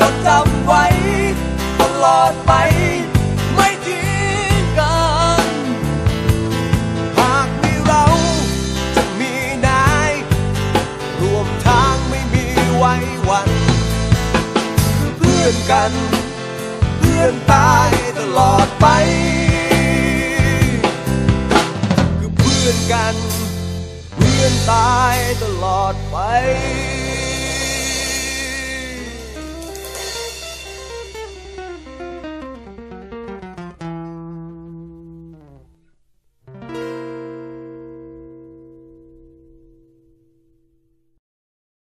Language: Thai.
จดจำไว้ ตลอดไป ไม่ทิ้งกัน หากมีเราจะมีนายรวมทางไม่มีไว้วันคือเพื่อนกัน เพื่อนตายตลอดไป คือเพื่อนกัน เพื่อนตายตลอดไป